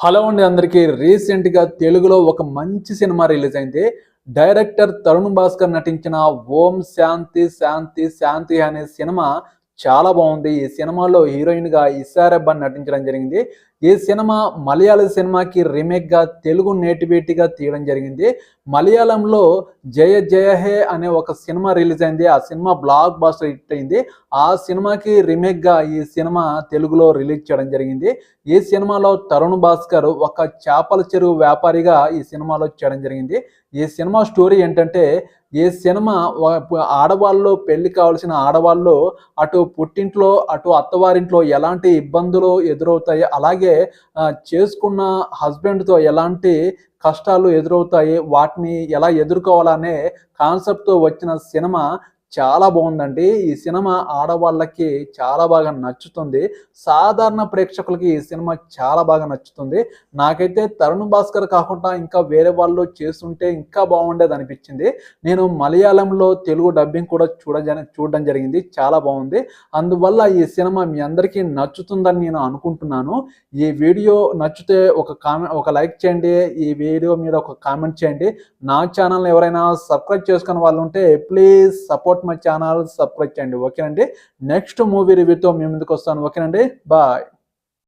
Hello అండి అందరికీ. రీసెంట్గా తెలుగులో ఒక మంచి సినిమా రిలీజ్ అయింది. డైరెక్టర్ తరుణ్ భాస్కర్ నటించిన ఓం శాంతి శాంతి శాంతి అనే సినిమా చాలా బాగుంది. ఈ సినిమాలో హీరోయిన్గా ఇసారబ్బన్ నటించడం జరిగింది. ఈ సినిమా మలయాళ సినిమాకి రీమేక్గా తెలుగు నేటివిటీగా తీయడం జరిగింది. మలయాళంలో జయ జయ హే అనే ఒక సినిమా రిలీజ్ అయింది. ఆ సినిమా బ్లాక్ బాస్టర్ హిట్ అయింది. ఆ సినిమాకి రీమేక్గా ఈ సినిమా తెలుగులో రిలీజ్ చేయడం జరిగింది. ఈ సినిమాలో తరుణ్ భాస్కర్ ఒక చేపల చెరువు వ్యాపారిగా ఈ సినిమాలో చేయడం జరిగింది. ఈ సినిమా స్టోరీ ఏంటంటే ఏ సినిమా ఆడవాళ్ళు పెళ్ళి కావాల్సిన ఆడవాళ్ళు అటు పుట్టింట్లో అటు అత్తవారింట్లో ఎలాంటి ఇబ్బందులు ఎదురవుతాయి? అలాగే చేసుకున్న హస్బెండ్తో ఎలాంటి కష్టాలు ఎదురవుతాయి? వాటిని ఎలా ఎదుర్కోవాలనే కాన్సెప్ట్తో వచ్చిన సినిమా చాలా బాగుందండి. ఈ సినిమా ఆడవాళ్ళకి చాలా బాగా నచ్చుతుంది. సాధారణ ప్రేక్షకులకి ఈ సినిమా చాలా బాగా నచ్చుతుంది. నాకైతే తరుణ్ భాస్కర్ కాకుండా ఇంకా వేరే వాళ్ళు చేస్తుంటే ఇంకా బాగుండేది అనిపించింది. నేను మలయాళంలో తెలుగు డబ్బింగ్ కూడా చూడ చూడడం జరిగింది. చాలా బాగుంది. అందువల్ల ఈ సినిమా మీ అందరికీ నచ్చుతుందని నేను అనుకుంటున్నాను. ఈ వీడియో నచ్చితే ఒక కామెంట్ ఒక లైక్ చేయండి. ఈ వీడియో మీద ఒక కామెంట్ చేయండి. నా ఛానల్ ఎవరైనా సబ్స్క్రైబ్ చేసుకున్న వాళ్ళు ఉంటే please support my channel subscribe చేయండి. ఓకేనండి నెక్స్ట్ మూవీ రివ్యూతో మేము ముందుకు వస్తాను. ఓకేనండి బాయ్